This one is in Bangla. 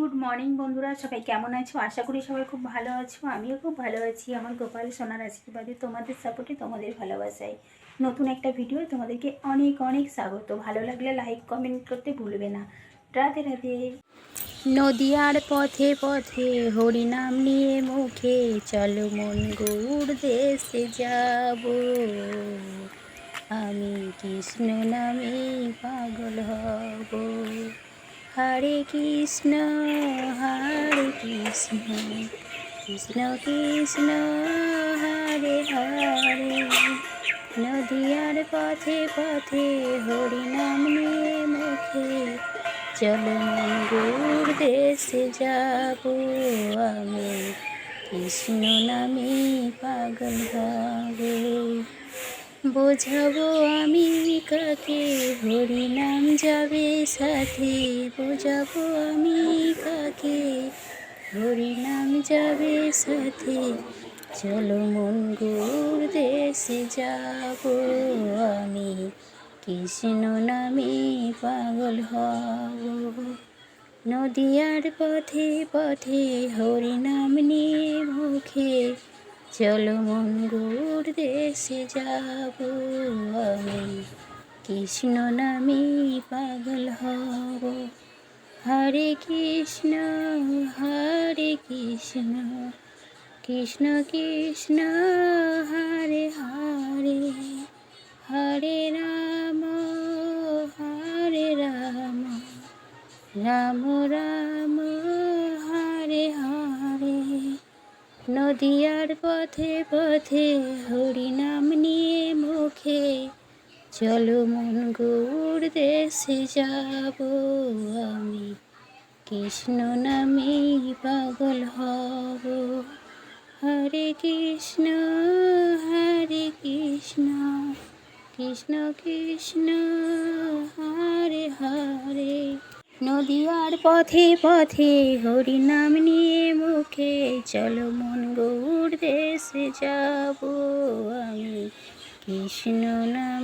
গুড মর্নিং বন্ধুরা, সবাই কেমন আছো? আশা করি সবাই খুব ভালো আছো, আমিও খুব ভালো আছি। আমার গোপাল সোনার আশীর্বাদে তোমাদের সাপোর্টে, তোমাদের ভালোবাসায় নতুন একটা ভিডিও তোমাদেরকে অনেক অনেক স্বাগত। ভালো লাগলে লাইক কমেন্ট করতে ভুলবে না। রাধে রাধে। নদিয়ার পথে পথে হরিনাম নিয়ে মুখে চলো মন গৌড় দেশে যাব। আমি কৃষ্ণ নামে পাগল হব। হরে কৃষ্ণ হরে কৃষ্ণ কৃষ্ণ কৃষ্ণ, হরে হরে। নদিয়ার পথে পথে হরিনাম নিয়ে মুখে চলো মঙ্গুর দেশে যাব আমি। কৃষ্ণ নামে পাগল হবে। বোঝাবো আমি কাকে, হরি নাম যাবে সাথে। বোঝাবো আমি কাকে, হরি নাম যাবে সাথে। চলো মঙ্গুর দেশে যাব আমি, কৃষ্ণ নামে পাগল হব। নদিয়ার পথে পথে হরি নাম নিয়ে মুখে। চলো মঙ্গুর দেশে যাব আমি। কৃষ্ণ নামে পাগল হব। হরে কৃষ্ণ হরে কৃষ্ণ। কৃষ্ণ কৃষ্ণ, হরে হরে। হরে রাম হরে রাম। রাম রাম, হরে হরে। নদিয়ার পথে পথে হরিনাম নিয়ে মুখে, চলো মন গৌর দেশে যাব আমি। কৃষ্ণ নামে পাগল হব। হরে কৃষ্ণ হরে কৃষ্ণ কৃষ্ণ কৃষ্ণ। নদিয়ার পথে পথে হরি নাম নিয়ে মুখে, চলো মন গৌর দেশে যাব আমি। কৃষ্ণ নামে